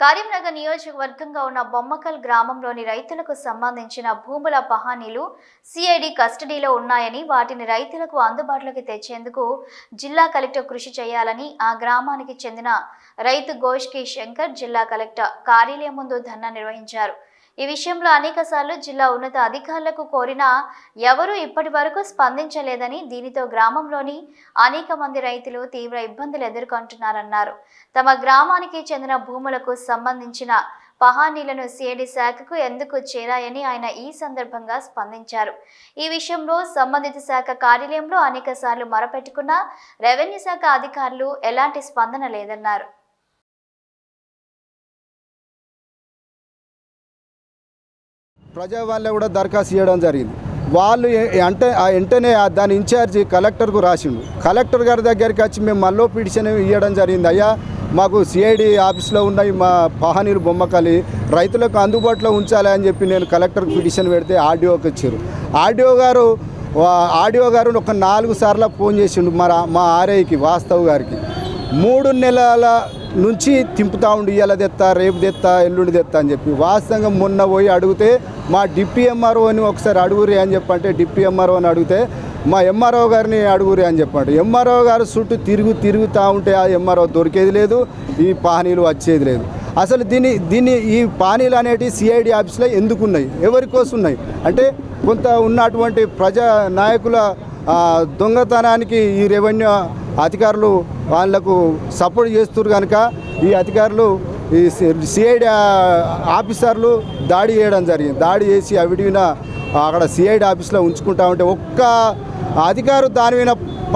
కరీంనగర్ నియోజకవర్గంగా ఉన్న బొమ్మకల్ గ్రామంలోని రైతులకు సంబంధించిన భూముల పహానీలు సిఐడి కస్టడీలో ఉన్నాయని వాటిని రైతులకు అందుబాటులోకి తెచ్చేందుకు జిల్లా కలెక్టర్ కృషి చేయాలని ఆ గ్రామానికి చెందిన రైతు గోష్కి శంకర్ జిల్లా కలెక్టర్ కార్యాలయం ముందు ధర్నా నిర్వహించారు. ఈ విషయంలో అనేకసార్లు జిల్లా ఉన్నత అధికారులకు కోరినా ఎవరూ ఇప్పటి వరకు స్పందించలేదని దీనితో గ్రామంలోని అనేక మంది రైతులు తీవ్ర ఇబ్బందులు ఎదుర్కొంటున్నారన్నారు. తమ గ్రామానికి చెందిన భూములకు సంబంధించిన పహానీలను సిఐడి శాఖకు ఎందుకు చేరాయని ఆయన ఈ సందర్భంగా స్పందించారు. ఈ విషయంలో సంబంధిత శాఖ కార్యాలయంలో అనేక సార్లు మొరపెట్టుకున్నా రెవెన్యూ శాఖ అధికారులు ఎలాంటి స్పందన లేదన్నారు. ప్రజా వాళ్ళే కూడా దరఖాస్తు చేయడం జరిగింది. వాళ్ళు అంటే ఆ వెంటనే ఆ దాని ఇన్ఛార్జి కలెక్టర్కు రాసిండు. కలెక్టర్ గారి దగ్గరికి వచ్చి మేము మళ్ళీ పిటిషన్ ఇవ్వడం జరిగింది. అయ్యా మాకు సిఐడి ఆఫీస్లో ఉన్నాయి మా పహానీరు బొమ్మకాలి రైతులకు అందుబాటులో ఉంచాలి అని చెప్పి నేను కలెక్టర్కి పిటిషన్ పెడితే ఆర్డీఓకి ఇచ్చారు. ఆర్డీఓ గారు ఆర్డీఓ గారు ఒక నాలుగు సార్లు ఫోన్ చేసిండు మా మా ఆర్ఐకి వాస్తవ్ గారికి. మూడు నెలల నుంచి తింపుతా ఉండి ఇవాళ తెత్తా రేపు తెత్తా ఎల్లుండి తెత్తా అని చెప్పి. వాస్తవంగా మొన్న పోయి అడిగితే మా డిప్టీ ఎంఆర్ఓ అని ఒకసారి అడుగురి అని చెప్పంటే డిప్టీ ఎంఆర్ఓ అని అడిగితే మా ఎంఆర్ఓ గారిని అడుగురి అని చెప్పండి ఎంఆర్ఓ గారు చుట్టూ తిరుగు తిరుగుతూ ఉంటే ఆ ఎంఆర్ఓ దొరికేది లేదు ఈ పానీలు వచ్చేది లేదు. అసలు దీన్ని దీన్ని ఈ పానీలు అనేటివి సిఐడి ఆఫీస్లో ఎందుకున్నాయి ఎవరి కోసం ఉన్నాయి? అంటే కొంత ఉన్నటువంటి ప్రజా నాయకుల దొంగతనానికి ఈ రెవెన్యూ అధికారులు వాళ్ళకు సపోర్ట్ చేస్తున్నారు కనుక ఈ అధికారులు ఈ సిఐడి ఆఫీసర్లు దాడి చేయడం జరిగింది. దాడి చేసి అవిడిన అక్కడ సిఐడి ఆఫీస్లో ఉంచుకుంటా ఉంటే ఒక్క అధికారు దాని మీద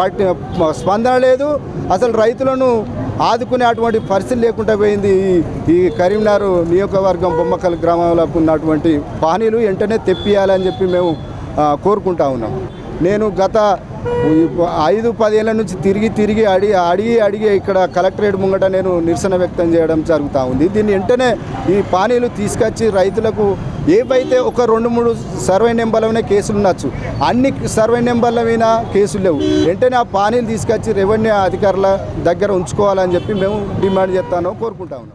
పట్టి స్పందన లేదు. అసలు రైతులను ఆదుకునే అటువంటి పరిస్థితి లేకుండా పోయింది ఈ- ఈ కరీంనగర్ నియోజకవర్గం బొమ్మకల్ గ్రామంలో ఉన్నటువంటి పానీలు. వెంటనే తెప్పియాలని చెప్పి మేము కోరుకుంటా ఉన్నాం. నేను గత ఐదు పదేళ్ళ నుంచి తిరిగి తిరిగి అడిగి అడిగి అడిగి ఇక్కడ కలెక్టరేట్ ముంగట నేను నిరసన వ్యక్తం చేయడం జరుగుతూ ఉంది. దీన్ని వెంటనే ఈ పానీలు తీసుకొచ్చి రైతులకు ఏవైతే ఒక రెండు మూడు సర్వే నెంబర్ల కేసులు ఉండొచ్చు అన్ని సర్వే నెంబర్ల మీద కేసులు లేవు. వెంటనే ఆ పానీలు తీసుకొచ్చి రెవెన్యూ అధికారుల దగ్గర ఉంచుకోవాలని చెప్పి మేము డిమాండ్ చేస్తాను కోరుకుంటా ఉన్నాం.